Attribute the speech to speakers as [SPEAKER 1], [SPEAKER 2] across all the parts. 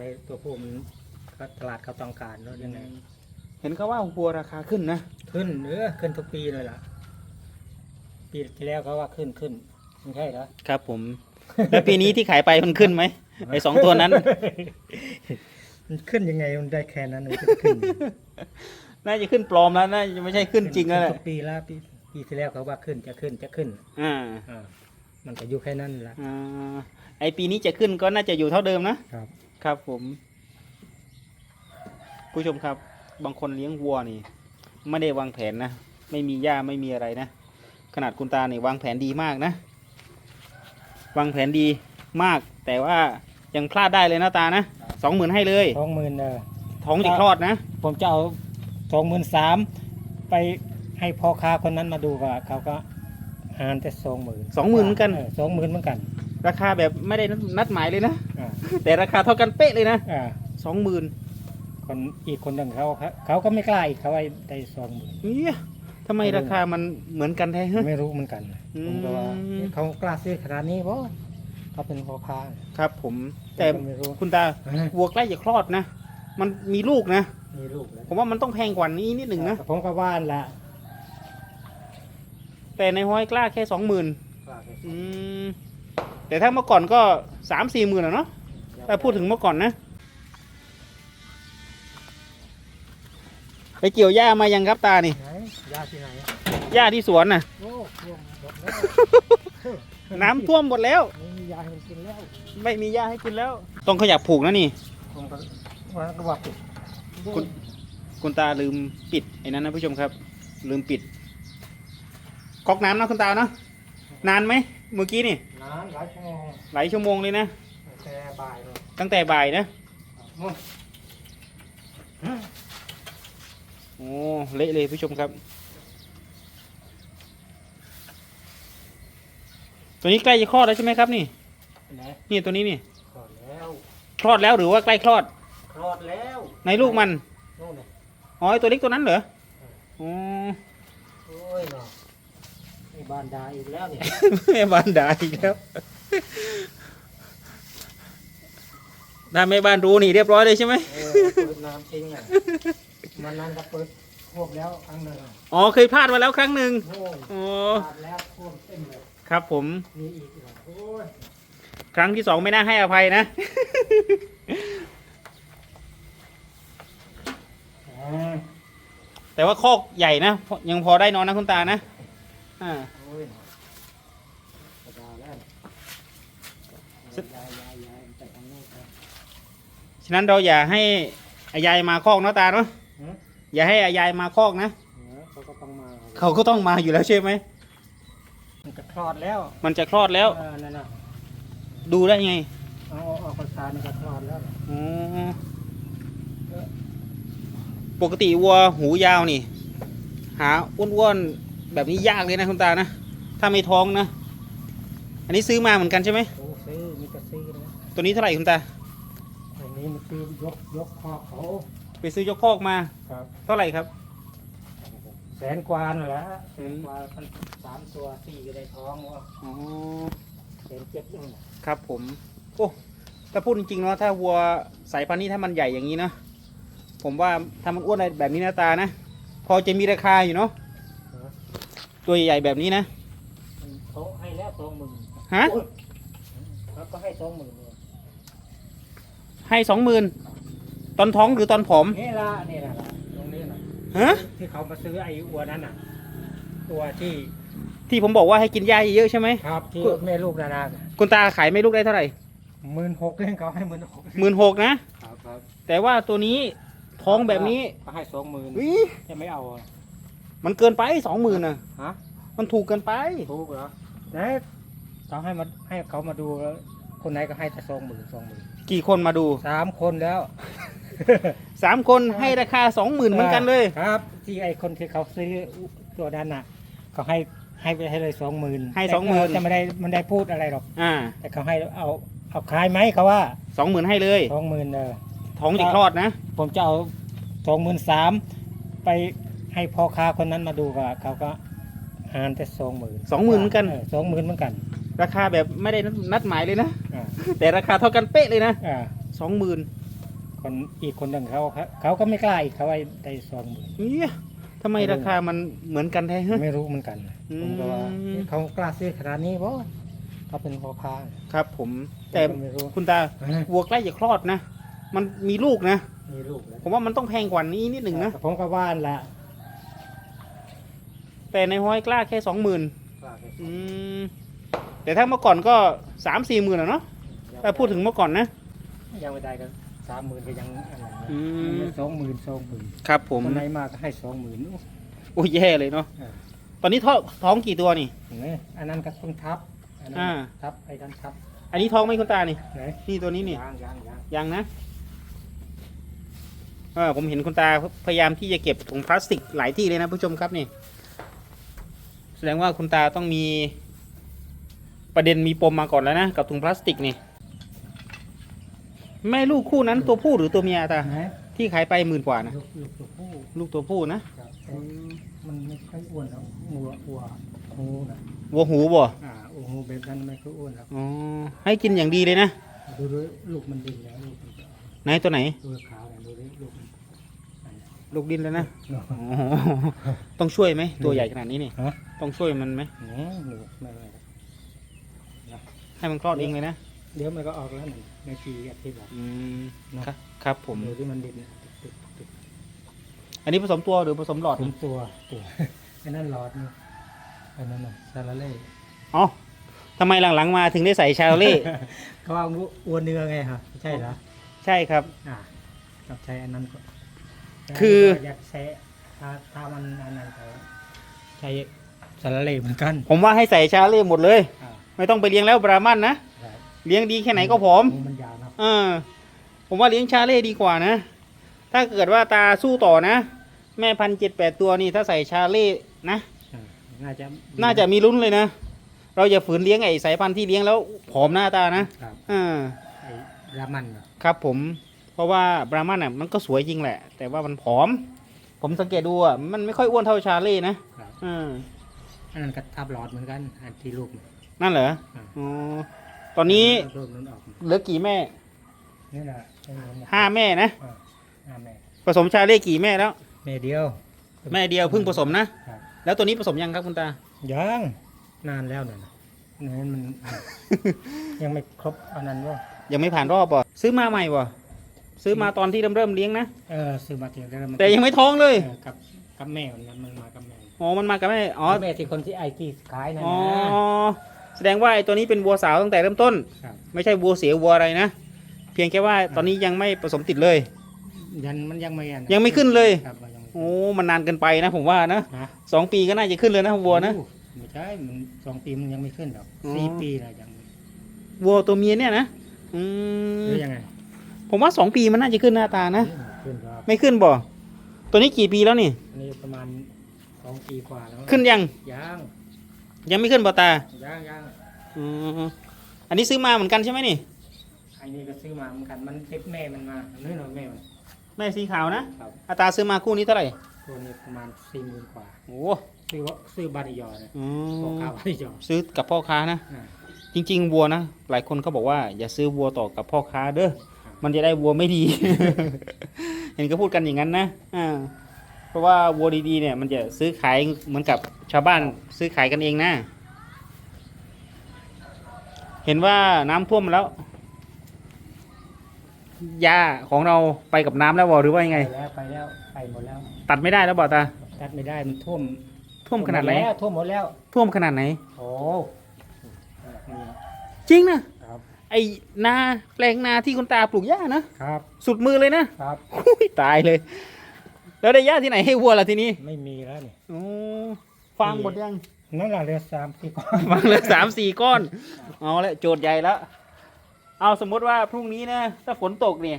[SPEAKER 1] ไปตัวผู้มันก็ตลาดเขาต้องการแล้วยังไง
[SPEAKER 2] เห็นเขาว่าวัวราคาขึ้นนะ
[SPEAKER 1] ขึ้นเออขึ้นทุกปีเลยล่ะ ปีที่แล้วเขาว่าขึ้นขึ้นไม่ใช่เหรอ
[SPEAKER 2] ครับ ผม แล้วปีนี้ที่ขายไปมันขึ้นไหมไอสองตัวนั้น
[SPEAKER 1] มันขึ้นยังไงมันได้แค่นั้นมันจะขึ้น
[SPEAKER 2] น่าจะขึ้นปลอมแล้วน่าจะไม่ใช่ขึ้นจริงแล้วแห
[SPEAKER 1] ขึ้
[SPEAKER 2] ละ
[SPEAKER 1] ทุกปีแล้วปีปีที่แล้วเขาว่าขึ้นจะขึ้นจะขึ้น
[SPEAKER 2] อ่า
[SPEAKER 1] อ่ามันก็อยู่แค่นั้นละ
[SPEAKER 2] อ่าไอปีนี้จะขึ้นก็น่าจะอยู่เท่าเดิมนะครับ ครับผม ผู้ชมครับ บางคนเลี้ยงวัวนี่ ไม่ได้วางแผนนะ ไม่มีหญ้าไม่มีอะไรนะ ขนาดคุณตาเนี่ยวางแผนดีมากนะ วางแผนดีมาก แต่ว่ายังพลาดได้เลยนะตานะสองหมื่นให้เลย
[SPEAKER 1] สองหมื่นเออ
[SPEAKER 2] ท้องจะคลอดนะ
[SPEAKER 1] ผมจะเอาสองหมื่นสามไปให้พ่อค้าคนนั้นมาดูว่าเขาก็หารแต่สองหมื่น
[SPEAKER 2] สองหมื่นเหมือนกัน
[SPEAKER 1] สองหมื่นเหมือนกัน
[SPEAKER 2] ราคาแบบไม่ได้นัดหมายเลยนะ
[SPEAKER 1] อ่า
[SPEAKER 2] แต่ราคาเท่ากันเป๊ะเลยนะ
[SPEAKER 1] อ่า
[SPEAKER 2] สองหมื่น
[SPEAKER 1] คนอีกคนหนึ่งเขาเขาก็ไม่กล้าอีกเขาไอ้ได้สองหมื่น
[SPEAKER 2] เนี่ยทำไมราคามันเหมือนกันแท้ฮะ
[SPEAKER 1] ไม่รู้เหมือนกัน
[SPEAKER 2] อืม
[SPEAKER 1] ผมก็ว่าเอ๊ะเขากล้าซื้อขนาดนี้เพราะเขาเป็นพ่อค้า
[SPEAKER 2] ครับ ผมแต่
[SPEAKER 1] ผมก็ไม่รู้
[SPEAKER 2] คุณตาวัวใกล้จะคลอดนะ มันมีลูกนะ
[SPEAKER 1] มีลูกแล้ว
[SPEAKER 2] ผมว่ามันต้องแพงกว่านี้นิดหนึ่งนะ
[SPEAKER 1] ผมก็ว่านละ
[SPEAKER 2] แต่ในห้อยกล้าแค่สองหมื่น แต่ถ้าเมื่อก่อนก็สามสี่หมื่นอะเนาะถ้าพูดถึงเมื่อก่อนนะ ไปเกี่ยวหญ้ามายังครับตานี่
[SPEAKER 1] ไหนยาที่ไหน
[SPEAKER 2] หญ้าที่สวนน่ะ
[SPEAKER 1] โอ้ท่วมหมดแล้ว
[SPEAKER 2] น้ำท่วมหมดแล้ว
[SPEAKER 1] ไม่มียาให้มันกินแล้ว
[SPEAKER 2] ไม่มีหญ้าให้กินแล้ว ต้องขยับผูกนะนี่
[SPEAKER 1] ผมก็ว่าก็ว่าปิด
[SPEAKER 2] คุณ คุณตาลืมปิดไอ้นั้นนะผู้ชมครับ ลืมปิดก๊อกน้ำนะคุณตาเนาะนานไหมเมื่อกี้นี่
[SPEAKER 1] นานหลายชั่วโมง
[SPEAKER 2] หลายชั่วโมงเลยนะ
[SPEAKER 1] แต่บ่ายเลย
[SPEAKER 2] ตั้งแต่บ่ายนะ
[SPEAKER 1] นู่น
[SPEAKER 2] โอ้เละเลยผู้ชมครับ ตัวนี้ใกล้จะคลอดแล้วใช่ไหมครับนี่
[SPEAKER 1] ไหน
[SPEAKER 2] นี่ตัวนี้นี่
[SPEAKER 1] คลอดแล้ว
[SPEAKER 2] คลอดแล้วหรือว่าใกล้คลอด
[SPEAKER 1] คลอดแล้ว
[SPEAKER 2] ในลูกมัน
[SPEAKER 1] นู่นน่ะ
[SPEAKER 2] อ๋อไอ้ตัวเล็กตัวนั้นเหรออ๋อ
[SPEAKER 1] โอ้ยเนาะไอ้ บานดาอีกแล้วเนี่ย
[SPEAKER 2] แม่บ้านด่าอีกแล้วถ้าแม่บ้านรู้นี่เรียบร้อยเลยใช่ไหม
[SPEAKER 1] เออเปิดน้ำทิ้งอะมันนั้นก็เปิดท่วมแล้วครั้งหนึ่ง
[SPEAKER 2] อ๋อเคยพลาดมาแล้วครั้งหนึ่ง
[SPEAKER 1] โอ้ย
[SPEAKER 2] อ๋อ
[SPEAKER 1] ขาดแล้วท่วมเต็มเลย
[SPEAKER 2] ครับผม
[SPEAKER 1] มีอีกเหรอโอ้ย
[SPEAKER 2] ครั้งที่สองไม่น่าให้อภัยนะ
[SPEAKER 1] อ่า
[SPEAKER 2] แต่ว่าคอกใหญ่นะพอยังพอได้นอนนะคุณตานะ อ่า
[SPEAKER 1] โอ้ยเนาะกระดาษแล้ว
[SPEAKER 2] สุด
[SPEAKER 1] ยายยายยายไปทางโน้นครับ
[SPEAKER 2] ฉะนั้นเราอย่าให้อายายมาคอกเนาะตาเนาะ
[SPEAKER 1] หือ
[SPEAKER 2] อย่าให้อายายมาคอกนะ
[SPEAKER 1] เออเขาก็ต้องมา
[SPEAKER 2] เขาก็ต้องมาอยู่แล้วใช่ไหม
[SPEAKER 1] มันก็คลอดแล้ว
[SPEAKER 2] มันจะคลอดแล้ว
[SPEAKER 1] เออนั่นน่ะ
[SPEAKER 2] ดูได้ไง
[SPEAKER 1] เอาเอาเอาประสานมันก็คลอดแล้ว
[SPEAKER 2] อ๋อปกติวัวหูยาวนี่ หาอ้วนๆ แบบนี้ยากเลยนะคุณตานะ ถ้าไม่ท้องนะ อันนี้ซื้อมาเหมือนกันใช่ไหม
[SPEAKER 1] โอ้ซื้อมีกระซื้อนะ
[SPEAKER 2] ตัวนี้เท่าไหร่คุณตา
[SPEAKER 1] อันนี้มันคือยกยกคอเขา
[SPEAKER 2] ไปซื้อยกคอกมา
[SPEAKER 1] ครับ
[SPEAKER 2] เท่าไหร่ครับ
[SPEAKER 1] แสนกว่านั่นแหละแสนกว่ามันสามตัวสี่ก็ได้ท้องวะ
[SPEAKER 2] อ๋อ
[SPEAKER 1] แสนเจ็ดนู่นน่ะ
[SPEAKER 2] ครับผม โอ้ ถ้าพูดจริงๆเนาะ ถ้าวัวสายพันธุ์นี้ถ้ามันใหญ่อย่างนี้นะ ผมว่าถ้ามันอ้วนอะไรแบบนี้หน้าตานะ พอจะมีราคาอยู่เนาะ ตัวใหญ่ๆแบบนี้นะ
[SPEAKER 1] มันเขาให้แล้วสองหมื่น
[SPEAKER 2] ฮะ
[SPEAKER 1] โอ้ยเขาก็ให้สองหมื่นเลย
[SPEAKER 2] ให้สองหมื่นตอนท้องหรือตอนผอม
[SPEAKER 1] นี่ละนี่ละละตรงนี้นะ
[SPEAKER 2] ฮะ
[SPEAKER 1] ที่เขามาซื้อไอ้อัวนั้นน่ะตัวที่
[SPEAKER 2] ที่ผมบอกว่าให้กินหญ้าเยอะๆใช่ไหม
[SPEAKER 1] ครับที่
[SPEAKER 2] ก็
[SPEAKER 1] แม่ลูกนานา
[SPEAKER 2] คุณตาขายไม่ลูกได้เท่าไหร่
[SPEAKER 1] หมื่นหกเล่นเขาให้หมื่นหก
[SPEAKER 2] หมื่นหกนะ
[SPEAKER 1] ครับครับ
[SPEAKER 2] แต่ว่าตัวนี้ท้องแบบนี้
[SPEAKER 1] เขาให้สองหมื่น
[SPEAKER 2] วิ
[SPEAKER 1] จะไม่เอาอะ
[SPEAKER 2] มันเกินไปสองหมื่นอะ
[SPEAKER 1] ฮะ
[SPEAKER 2] มันถูกเกินไป
[SPEAKER 1] ถูกเหรอไหนเขาให้มาให้เขามาดูแล้ว คนไหนก็ให้แต่สองหมื่นสองหมื่น
[SPEAKER 2] กี่คนมาดู
[SPEAKER 1] สามคนแล้ว
[SPEAKER 2] สามคนให้ราคาสองหมื่นเหมือนกันเลย
[SPEAKER 1] ครับ ที่ไอ้คนที่เขาซื้อตัวนั้นน่ะเขาให้ให้ไปให้เลยสองหมื่น
[SPEAKER 2] ให้20,000
[SPEAKER 1] จะไม่ได้มันได้พูดอะไรหรอก
[SPEAKER 2] อ่า
[SPEAKER 1] แต่เขาให้เอาเอาขายไหมเขาว่า
[SPEAKER 2] สองหมื่นให้เลย
[SPEAKER 1] สองหมื่นเออ
[SPEAKER 2] ท้องจะคลอดนะ
[SPEAKER 1] ผมจะเอาสองหมื่นสามไป ให้พ่อค้าคนนั้นมาดูก็เขาก็หารแต่สองหมื่น
[SPEAKER 2] สองหมื่นเหมือนกัน
[SPEAKER 1] สองหมื่นเหมือนกัน
[SPEAKER 2] ราคาแบบไม่ได้นัดหมายเลยนะ
[SPEAKER 1] อ่า
[SPEAKER 2] แต่ราคาเท่ากันเป๊ะเลยนะ
[SPEAKER 1] อ่า
[SPEAKER 2] สองหมื่น
[SPEAKER 1] คนอีกคนหนึ่งเขาเขาก็ไม่กล้าอีกเขาไว้ได้สองหมื่น
[SPEAKER 2] เนี่ยทำไมราคามันเหมือนกันแท้ฮะ
[SPEAKER 1] ไม่รู้เหมือนกัน
[SPEAKER 2] อืม
[SPEAKER 1] ผมก็ว่าเอ๊ะเขากล้าซื้อขนาดนี้เพราะเขาเป็นพ่อค้า
[SPEAKER 2] ครับ ผมแต่
[SPEAKER 1] ผมก็ไม่รู้
[SPEAKER 2] คุณตาวัวใกล้จะคลอดนะ มันมีลูกนะ
[SPEAKER 1] มีลูกแล้ว
[SPEAKER 2] ผมว่ามันต้องแพงกว่านี้นิดหนึ่งนะ
[SPEAKER 1] ผมก็ว่านละ
[SPEAKER 2] แต่ในห้อยกล้าแค่สองหมื่น
[SPEAKER 1] กล้าแค่
[SPEAKER 2] อืมแต่ถ้าเมื่อก่อนก็สามสี่หมื่นอะเนาะถ้าพูดถึงเมื่อก่อนนะ
[SPEAKER 1] ยังไม่ได้ก็สามหมื่นก็ยังอันนั้น
[SPEAKER 2] อืม
[SPEAKER 1] สองหมื่นสองหมื่น
[SPEAKER 2] ครับผม
[SPEAKER 1] คนไหนมาก็ให้สองหมื่น
[SPEAKER 2] โอ้ยแย่เลยเนาะ
[SPEAKER 1] เออ
[SPEAKER 2] ตอนนี้ท้องท้องกี่ตัวนี่
[SPEAKER 1] เห็นไหมอันนั้นก็ต้องทับอันนั้น
[SPEAKER 2] อ่า
[SPEAKER 1] ทับไอ้กันทับ
[SPEAKER 2] อันนี้ท้องไหมคุณตานี่
[SPEAKER 1] ไหน
[SPEAKER 2] นี่ตัวนี้นี่
[SPEAKER 1] ยางยางยาง
[SPEAKER 2] ยังนะเออผมเห็นคุณตาพยายามที่จะเก็บถุงพลาสติกหลายที่เลยนะผู้ชมครับนี่ แสดงว่าคุณตาต้องมีประเด็นมีปมมาก่อนแล้วนะ กับถุงพลาสติกนี่แม่ลูกคู่นั้นตัวผู้หรือตัวเมียตา
[SPEAKER 1] ไหน
[SPEAKER 2] ที่ขายไปหมื่นกว่านะ
[SPEAKER 1] ลูกลูกตัวผู้
[SPEAKER 2] ลูกตัวผู้นะ
[SPEAKER 1] ครับแต่มันไม่ค่อยอ้วนแล้วหัวหัวหูนะ
[SPEAKER 2] วัวหูบ่
[SPEAKER 1] อ่าโอ้โหแบบนั้นไม่ค่อยอ้วนครับ
[SPEAKER 2] อ๋อให้กินอย่างดีเลยนะ
[SPEAKER 1] ดูดูลูกมันดินแล้วลูกมันจะ
[SPEAKER 2] ไหนตัวไหน
[SPEAKER 1] ดูขาวเนี่ยดูดิลูกมันอันเนี้ย
[SPEAKER 2] ลูกดินแล้วนะ
[SPEAKER 1] เนาะ
[SPEAKER 2] อ๋อต้องช่วยไหมตัวใหญ่ขนาดนี้นี่
[SPEAKER 1] ฮะ
[SPEAKER 2] ต้องช่วยมันไหม
[SPEAKER 1] เนี่ยลูกไม่ไม่ครับ
[SPEAKER 2] ให้มันคลอดเองเลยนะ
[SPEAKER 1] เดี๋ยวมันก็ออกแล้วหนึ่งในทีอาทิตย์ละ
[SPEAKER 2] อืม
[SPEAKER 1] เนอะ
[SPEAKER 2] ครับครับผม
[SPEAKER 1] ดูที่มันดินติดติด
[SPEAKER 2] อันนี้ผสมตัวหรือผสมหลอด
[SPEAKER 1] ถึงตัวตัวไอ้นั่นหลอดนี่ไอ้นั่นน่ะซาลาเล่
[SPEAKER 2] อ๋อทำไมหลังๆมาถึงได้ใส่ชาโลเล่
[SPEAKER 1] ก็ว่าอ้วนเนื้อไงครับใช่เหรอ
[SPEAKER 2] ใช่ครับ
[SPEAKER 1] อ่าต้องใช้อันนั้นก็
[SPEAKER 2] คือ
[SPEAKER 1] อยากใช้ถ้าถ้ามันอันนั้นก็ใช้ซาลาเล่เหมือนกัน
[SPEAKER 2] ผมว่าให้ใส่ชาโลเล่หมดเลย
[SPEAKER 1] อ่า
[SPEAKER 2] ไม่ต้องไปเลี้ยงแล้วบรามันนะ
[SPEAKER 1] ครับ
[SPEAKER 2] เลี้ยงดีแค่ไหนก็ผอม
[SPEAKER 1] โอ้มันยาวนะ
[SPEAKER 2] เออผมว่าเลี้ยงชาเล่ดีกว่านะ ถ้าเกิดว่าตาสู้ต่อนะ แม่พันเจ็ดแปดตัวนี่ถ้าใส่ชาเล่นะ
[SPEAKER 1] อ่าน่าจะ
[SPEAKER 2] น่าจะมีลุ้นเลยนะ เราอย่าฝืนเลี้ยงไอ้สายพันธุ์ที่เลี้ยงแล้วผอมหน้าตานะ ครับอ่า
[SPEAKER 1] ไอ้รามันเหรอ
[SPEAKER 2] ครับผมเพ ราะว่าบรามันอะมันก็สวยจริงแหละ แต่ว่ามันผอม ผมสังเกตดูอะมันไม่ค่อยอ้วนเท่าชาเล่นะครับอ่า
[SPEAKER 1] อันนั้นก็ทับหลอดเหมือนกันอันที่ลูก
[SPEAKER 2] นั่นเหรอ
[SPEAKER 1] อ่า
[SPEAKER 2] อ๋อตอนนี้
[SPEAKER 1] ลูกนั้นออก
[SPEAKER 2] เหลือกี่แม่
[SPEAKER 1] นี่แหละไอ้นั่นน่ะ
[SPEAKER 2] ห้าแม่นะ
[SPEAKER 1] อ่าห้าแม่
[SPEAKER 2] ผสมชาเล่กี่แม่แล้ว
[SPEAKER 1] แม่เดียว
[SPEAKER 2] แม่เดียวเพิ่งผสมนะ
[SPEAKER 1] ครับ
[SPEAKER 2] แล้วตัวนี้ผสมยังครับคุณตา
[SPEAKER 1] ยังนานแล้วนั่นน่ะนั่นมันยังไม่ครบอันนั้นว่า
[SPEAKER 2] ยังไม่ผ่านรอบป่ะซื้อมาใหม่ป่ะ ซื้อมาตอนที่เริ่มเริ่มเลี้ยงนะ
[SPEAKER 1] เออซื้อมาเทียงแล้วมัน
[SPEAKER 2] แต่ยังไม่ท้องเลย
[SPEAKER 1] เออกับกับแม่มันนะมันมากับแม่
[SPEAKER 2] อ๋อมันมากับแม่อ๋อ
[SPEAKER 1] แม่ที่คนที่ไอที่ขายนั่น
[SPEAKER 2] อ๋อ
[SPEAKER 1] นะ
[SPEAKER 2] แสดงว่าไอ้ตัวนี้เป็นวัวสาวตั้งแต่เริ่มต้น
[SPEAKER 1] ครับ
[SPEAKER 2] ไม่ใช่วัวเสียวัวอะไรนะ เพียงแค่ว่าตอนนี้ยังไม่ผสมติดเลย
[SPEAKER 1] ยันมันยังไม่อัน
[SPEAKER 2] ยังไม่ขึ้นเลย
[SPEAKER 1] ครับมันยังไม่
[SPEAKER 2] โอ้มันนานเกินไปนะ ผมว่านะ
[SPEAKER 1] นะ
[SPEAKER 2] สองปีก็น่าจะขึ้นเลยนะวัวนะ
[SPEAKER 1] โอ้ไม่ใช่มันสองปีมันยังไม่ขึ้นหรอก
[SPEAKER 2] อ๋อ
[SPEAKER 1] สี่ปีแล้วยังไม่
[SPEAKER 2] วัวตัวเมียเนี่ยนะอื
[SPEAKER 1] ห
[SPEAKER 2] ม
[SPEAKER 1] รือยังไง
[SPEAKER 2] ผมว่าสองปีมันน่าจะขึ้นหน้าตานะ
[SPEAKER 1] ขึ้นครับ
[SPEAKER 2] ไม่ขึ้นบ่ ตัวนี้กี่ปีแล้วนี่
[SPEAKER 1] อันนี้ประมาณสองปีกว่าแล้ว
[SPEAKER 2] ขึ้นยัง
[SPEAKER 1] ยัง
[SPEAKER 2] ยังไม่ขึ้นบ่ตา
[SPEAKER 1] ยังยัง
[SPEAKER 2] อืมอันนี้ซื้อมาเหมือนกันใช่ไหมนี่
[SPEAKER 1] อันนี้ก็ซื้อมาเหมือนกันมันติดแม่มันมาเนื้อหน่อยแม่มัน
[SPEAKER 2] แม่สีขาวนะ
[SPEAKER 1] ครับ
[SPEAKER 2] อาตาซื้อมาคู่นี้เท่าไหร่
[SPEAKER 1] ตัวนี้ประมาณสี่หมื่นกว่า
[SPEAKER 2] โอ้
[SPEAKER 1] ซื้อว่าซื้อบาริยอเนี่ย
[SPEAKER 2] อื
[SPEAKER 1] พอ
[SPEAKER 2] ม
[SPEAKER 1] ข้าวบาริยอ
[SPEAKER 2] ซื้อกับพ่อค้านะ
[SPEAKER 1] อ่า
[SPEAKER 2] จริง ๆ วัวนะ หลายคนเขาบอกว่าอย่าซื้อวัวต่อกับพ่อค้าเด้อ มันจะได้วัวไม่ดี เห็นก็พูดกันอย่างนั้นนะอ่าเพราะว่าวัวดีๆเนี่ย มันจะซื้อขายเหมือนกับชาวบ้านซื้อขายกันเองนะ เห็นว่าน้ำท่วมแล้วยาของเราไปกับน้ำแล้วบ่หรือว่ายังไง
[SPEAKER 1] ไปแล้วไปแล้วไปหมดแล้ว
[SPEAKER 2] ตัดไม่ได้แล้วบ่ตา
[SPEAKER 1] ตัดไม่ได้มันท่วม
[SPEAKER 2] ท่วมขนาดไหน
[SPEAKER 1] มแล้วท่วมหมดแล้ว
[SPEAKER 2] ท่วมขนาดไหน
[SPEAKER 1] โอ้นี่
[SPEAKER 2] จริงนะครับ ไอ้นาแปลงนาที่คุณตาปลูกหญ้านะ
[SPEAKER 1] ครับ
[SPEAKER 2] สุดมือเลยนะครับ อุ้ยตายเลย แล้วได้หญ้าที่ไหนให้วัวล่ะทีนี้
[SPEAKER 1] ไม่มีแล้วนี่
[SPEAKER 2] โอ้ฟางหมดยัง
[SPEAKER 1] นั่นแหละเรือสามสี่ก้อน
[SPEAKER 2] ฟางเหลือสามสี่ก้อน เอาละโจทย์ใหญ่แล้ว เอาสมมติว่าพรุ่งนี้นะถ้าฝนตกเนี่ย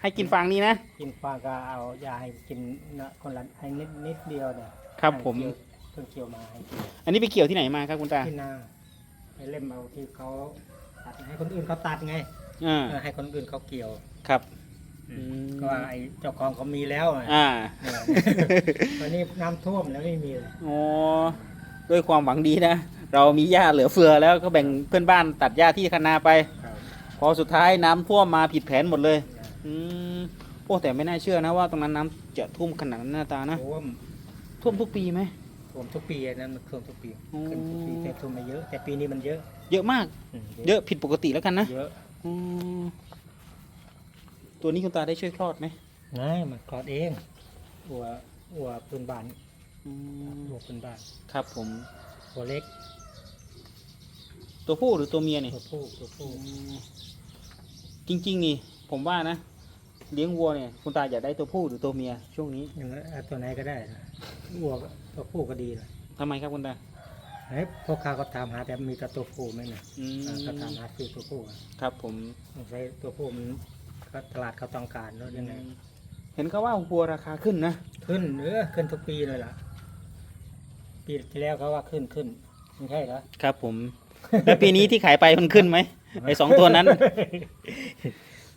[SPEAKER 2] ให้กินฟางนี้นะ
[SPEAKER 1] กินฟางก็เอายาให้กินนะคนละให้นิดนิดเดียวเนี่ย
[SPEAKER 2] ครับผม
[SPEAKER 1] ให้เคี่ยวเพิ่งเคี่ยวมาให้กิน
[SPEAKER 2] อันนี้ไปเกี่ยวที่ไหนมาครับคุณตา
[SPEAKER 1] ที่นาไปเล่มเอาที่เขา ตัดให้คนอื่นเขาตัดไง
[SPEAKER 2] อ่า
[SPEAKER 1] เออให้คนอื่นเขาเกี่ยว
[SPEAKER 2] ครับ
[SPEAKER 1] อื
[SPEAKER 2] อื
[SPEAKER 1] ม
[SPEAKER 2] ม
[SPEAKER 1] ก็ว่าไอ้เจ้าของเขามีแล้วไง
[SPEAKER 2] อ่า
[SPEAKER 1] เนี่ยตอนนี้น้ำท่วมแล้วไม่มีเลย
[SPEAKER 2] โอ้ด้วยความหวังดีนะ เรามีหญ้าเหลือเฟือแล้วก็แบ่งเพื่อนบ้านตัดหญ้าที่คณาไป
[SPEAKER 1] ครับ
[SPEAKER 2] พอสุดท้ายน้ำท่วมมาผิดแผนหมดเลย
[SPEAKER 1] น
[SPEAKER 2] อืมโอ้แต่ไม่น่าเชื่อนะว่าตรงนั้นน้ำจะท่วมขนาดนั้นหน้าตานะ
[SPEAKER 1] ท่วม
[SPEAKER 2] ท่วมทุกปีไหม
[SPEAKER 1] ท่วมทุกปีอันนั้นมันท่วมทุกปี
[SPEAKER 2] อ๋อ
[SPEAKER 1] ขึ้นทุกปีแต่ท่วมไม่เยอะ แต่ปีนี้มันเยอะ
[SPEAKER 2] เยอะมาก
[SPEAKER 1] อืม
[SPEAKER 2] เยอะผิดปกติแล้วกันนะ
[SPEAKER 1] เยอะ
[SPEAKER 2] อืมตัวนี้คุณตาได้ช่วยคลอดไหม
[SPEAKER 1] นายมันคลอดเองอัวอัวปืนบ้าน
[SPEAKER 2] อืม
[SPEAKER 1] อัวปืนบ้าน
[SPEAKER 2] ครับผม
[SPEAKER 1] หัวเล็ก
[SPEAKER 2] ตัวผู้หรือตัวเมียเนี่ย
[SPEAKER 1] ตัวผู้ตัวผู้
[SPEAKER 2] จริงๆนี่ผมว่านะ เลี้ยงวัวเนี่ย คุณตาอยากได้ตัวผู้หรือตัวเมียช่วงนี้
[SPEAKER 1] อย่างนั้นเอาตัวไหนก็ได้นะอัวก็ตัวผู้ก็ดีนะ
[SPEAKER 2] ทำไมครับคุณตา
[SPEAKER 1] ไอ้พ่อค้าก็ถามหาแต่มีแต่ตัวผู้ไหมนะ
[SPEAKER 2] อืม
[SPEAKER 1] อ่าก็ถามหาซื้อตัวผู้อะ
[SPEAKER 2] ครับผม
[SPEAKER 1] สงสัยตัวผู้มันก็ตลาดเขาต้องการเนอะยังไง
[SPEAKER 2] เห็นเขาว่าวัวราคาขึ้นนะ
[SPEAKER 1] ขึ้นเออขึ้นทุกปีเลยล่ะ ปีที่แล้วเขาว่าขึ้นขึ้นไม่ใช่เหรอ
[SPEAKER 2] ครับผม แล้วปีนี้ที่ขายไปมันขึ้นไหมไอ้สองตัวนั้น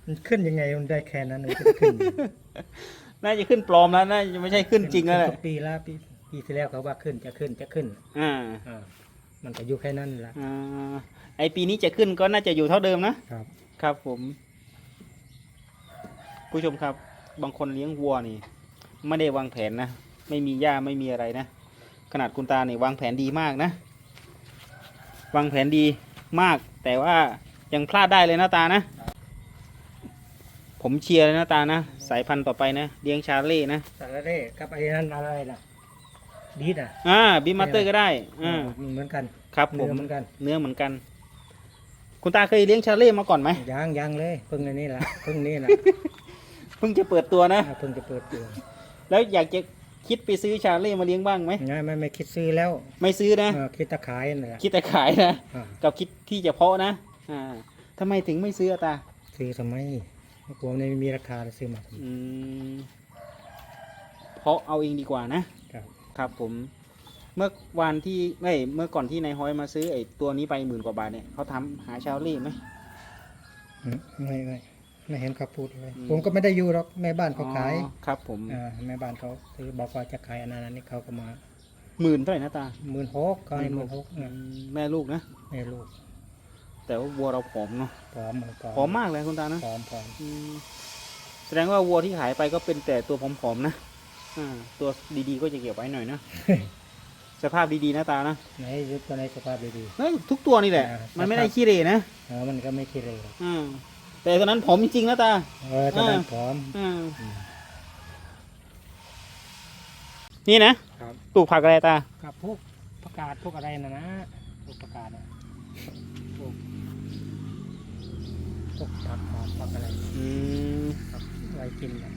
[SPEAKER 1] มันขึ้นยังไงมันได้แค่นั้นมันจะขึ้น
[SPEAKER 2] น่าจะขึ้นปลอมแล้วน่าจะไม่ใช่ขึ้นจริงแล้วแหละ
[SPEAKER 1] ขึ้นทุกปีแล้วปี ปีที่แล้วเขาว่าขึ้นจะขึ้นจะขึ้น
[SPEAKER 2] อ่า
[SPEAKER 1] อ่ามันก็อยู่แค่นั้นแหละ
[SPEAKER 2] อ่าไอปีนี้จะขึ้นก็น่าจะอยู่เท่าเดิมนะ
[SPEAKER 1] ครับ
[SPEAKER 2] ครับผม ผู้ชมครับ บางคนเลี้ยงวัวนี่ไม่ได้วางแผนนะ ไม่มีหญ้าไม่มีอะไรนะ ขนาดคุณตาเนี่ยวางแผนดีมากนะ วางแผนดีมาก แต่ว่ายังพลาดได้เลยนะตานะ ผมเชียร์เลยนะตานะ สายพันธุ์ต่อไปนะ เลี้ยงชาเล่นะ
[SPEAKER 1] สารเร่กับไอ้นั่นอะไรนะ ดีดอะ
[SPEAKER 2] อ่าบิมมาสเตอร์ก็ได้อ่า
[SPEAKER 1] มันเหมือนกัน
[SPEAKER 2] ครับผม
[SPEAKER 1] เนื้อเหมือนกัน
[SPEAKER 2] เนื้อเหมือนกัน คุณตาเคยเลี้ยงชาเล่มาก่อนไหม
[SPEAKER 1] ยังยังเลยเพิ่งอันนี้แหละเพิ่งนี่แหละ
[SPEAKER 2] เพิ่งจะเปิดตัวนะ
[SPEAKER 1] อ่าเพิ่งจะเปิดตัว
[SPEAKER 2] แล้วอยากจะคิดไปซื้อชาเล่มาเลี้ยงบ้างไหม
[SPEAKER 1] ง่ายไม่ไม่คิดซื้อแล้ว
[SPEAKER 2] ไม่ซื้อนะ
[SPEAKER 1] เออคิดตะขายนั่นแหละ
[SPEAKER 2] คิดแต่ขายนะ
[SPEAKER 1] อ่า
[SPEAKER 2] กับคิดที่จะเพาะนะ อ่าทำไมถึงไม่ซื้ออะตา
[SPEAKER 1] ซื้อทำไมกลัวมันไม่มีราคาเลยซื้อมาทำไม
[SPEAKER 2] อืมเพาะเอาเองดีกว่านะ
[SPEAKER 1] ครับ
[SPEAKER 2] ครับผม เมื่อวานที่ไม่เมื่อก่อนที่นายฮ้อยมาซื้อไอ้ตัวนี้ไปหมื่นกว่าบาทเนี่ยเขาทำหาชาเล่ไหม
[SPEAKER 1] อืมไม่ไม่ไม่เห็นเขาพูดเลย
[SPEAKER 2] อืม
[SPEAKER 1] ผมก็ไม่ได้อยู่หรอกแม่บ้านเขาขาย
[SPEAKER 2] อ๋อครับผม
[SPEAKER 1] อ่าแม่บ้านเขาซื้อบอกว่าจะขายอันนั้นอันนี้เขาก็มา
[SPEAKER 2] หมื่นเท่าไหร่นะตา
[SPEAKER 1] หมื่นหกเขาให้หมื่นหก
[SPEAKER 2] อืมแม่ลูกนะ
[SPEAKER 1] แม่ลูก
[SPEAKER 2] แต่ว่าวัวเราผอมเนาะ
[SPEAKER 1] พร้อมมัน
[SPEAKER 2] ผอมมากเลยคุณตานะ
[SPEAKER 1] พร้อมพร้อม
[SPEAKER 2] อืมแสดงว่าวัวที่ขายไปก็เป็นแต่ตัวผอมๆนะ อ่าตัวดีๆก็จะเก็บไว้หน่อยนะสภาพดีๆนะตานะ
[SPEAKER 1] ไหนยึดตัวในสภาพดี
[SPEAKER 2] เฮ้ยทุกตัวนี่แหละ
[SPEAKER 1] อ่า
[SPEAKER 2] มันไม่
[SPEAKER 1] สภาพ
[SPEAKER 2] ได้ขี้เหร่นะ
[SPEAKER 1] ๆเออมันก็ไม่คิดเลยหรอก
[SPEAKER 2] อ่าแต่ตัวนั้นผอมจริงๆนะตา
[SPEAKER 1] เออตัวนั้น
[SPEAKER 2] อ่า
[SPEAKER 1] พร้อม
[SPEAKER 2] อ่า
[SPEAKER 1] อืม
[SPEAKER 2] นี่นะ ครับปลูกผักอะไรตา
[SPEAKER 1] กับพวกประกาศพวกอะไรนะนะพวกประกาศนะพวกพวกผักหอมผักอะไร
[SPEAKER 2] อืม
[SPEAKER 1] ผักไว้กินนะ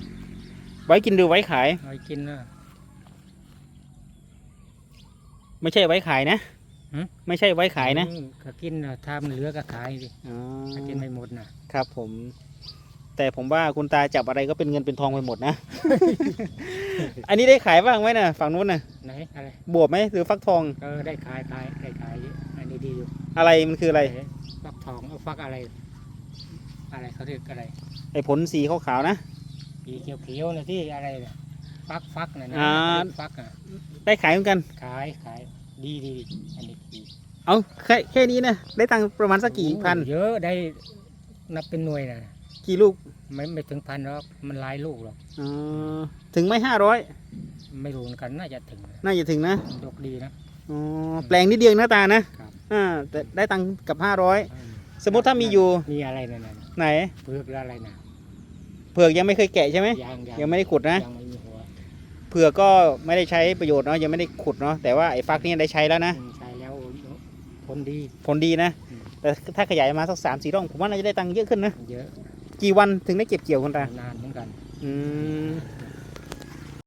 [SPEAKER 2] ไว้กินหรือไว้ขาย
[SPEAKER 1] ไว้กินนะ
[SPEAKER 2] ไม่ใช่ไว้ขายนะ
[SPEAKER 1] หืม
[SPEAKER 2] ไม่ใช่ไว้ขายนะ
[SPEAKER 1] อืมก็กินนะถ้ามันเหลือก็ขายสิ
[SPEAKER 2] อ๋อ
[SPEAKER 1] ถ้ากินไม่หมดนะครับ
[SPEAKER 2] ผม แต่ผมว่าคุณตาจับอะไรก็เป็นเงินเป็นทองไปหมดนะ อันนี้ได้ขายบ้างไหมนะฝั่งนู้นนะ
[SPEAKER 1] ไหนอะไร
[SPEAKER 2] บวบไหมหรือฟักทอง
[SPEAKER 1] เออได้ขายขายได้ขายเยอะอันนี้ดีอยู่
[SPEAKER 2] อะไรมันคืออะไร
[SPEAKER 1] ฟักทองเอาฟักอะไร อะไรเขาเรียกอะไร
[SPEAKER 2] ไอ้ผลสีขาวๆนะ
[SPEAKER 1] สีเขียวๆนะที่อะไรนะฟักฟักนะนะ
[SPEAKER 2] อ่า
[SPEAKER 1] ฟักอะ
[SPEAKER 2] ได้ขายเหมือนกัน
[SPEAKER 1] ขายขายดีดีดีอันนี้ดี
[SPEAKER 2] เอาแค่แค่นี้นะ ได้ตังค์ประมาณสักกี่พัน
[SPEAKER 1] เยอะได้นับเป็นหน่วยนะ
[SPEAKER 2] กี่ลูก
[SPEAKER 1] ไม่ไม่ถึงพันหรอกมันหลายลูกหรอก
[SPEAKER 2] อ๋อถึงไหม่ห้าร้อย
[SPEAKER 1] ไม่รู้เหมือนกันน่าจะถึงนะ
[SPEAKER 2] น่าจะถึงนะ
[SPEAKER 1] ดกดีนะ
[SPEAKER 2] อ๋อ แปลงนิดเดียวหน้าตานะ ครับ อ่า แต่ได้ตังค์กับห้าร้อยสมมติถ้ามีอยู่
[SPEAKER 1] มีอะไรนั่นน่ะ
[SPEAKER 2] ไหน
[SPEAKER 1] เปลือกแล้วอะไรนะ
[SPEAKER 2] เผือกยังไม่เคยแกะใช่ไหม
[SPEAKER 1] ยาง
[SPEAKER 2] ยังไม่ได้ขุดนะ
[SPEAKER 1] ยังไม่มีหัว
[SPEAKER 2] เผือกก็ไม่ได้ใช้ประโยชน์เนาะยังไม่ได้ขุดเนาะแต่ว่าไอ้ฟักนี่ได้ใช้แล้วนะ
[SPEAKER 1] อืมใช้แล้วผลดี
[SPEAKER 2] ผลดีนะ
[SPEAKER 1] อืม
[SPEAKER 2] แต่ถ้าขยายมาสักสามสี่ร่องผมว่าน่าจะได้ตังค์เยอะขึ้นนะ
[SPEAKER 1] เยอะ
[SPEAKER 2] กี่วันถึงได้เก็บเกี่ยวคุณตา
[SPEAKER 1] นานเหมือนกัน
[SPEAKER 2] อืม
[SPEAKER 1] น